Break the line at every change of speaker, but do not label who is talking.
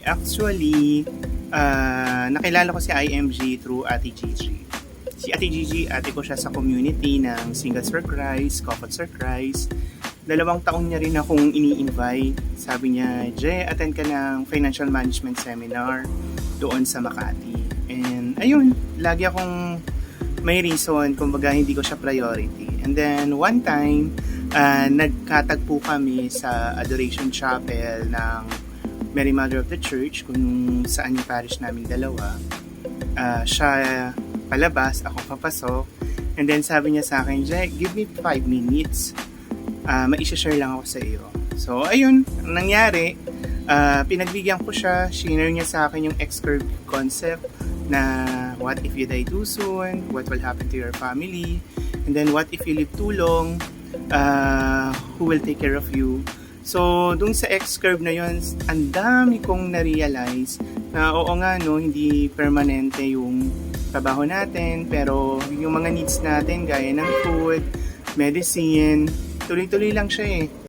Actually, ah, nakilala ko si IMG through Ate Gigi. Si Ate Gigi, ate ko siya sa community ng Christ, Couples for Christ. Dalawang taon niya rin akong ini-invite. Sabi niya, Jay, attend ka ng financial management seminar doon sa Makati. And ayun, lagi akong may reason kung baga hindi ko siya priority. And then one time, ah, nagkatagpo kami sa Adoration Chapel ng Mary Mother of the Church kung saan yung parish namin dalawa. Ah, siya palabas, ako papasok. And then sabi niya sa akin, Jack, give me 5 minutes. Uh, share lang ako sa iyo. So, ayun, ang nangyari, ah, pinagbigyan ko siya, shinare niya sa akin yung X-curve concept na what if you die too soon, what will happen to your family, and then what if you live too long, uh, who will take care of you. So, dun sa X-curve na yun, ang dami kong na-realize na oo nga no, hindi permanente yung trabaho natin, pero yung mga needs natin gaya ng food, medicine, tuloy-tuloy lang siya eh.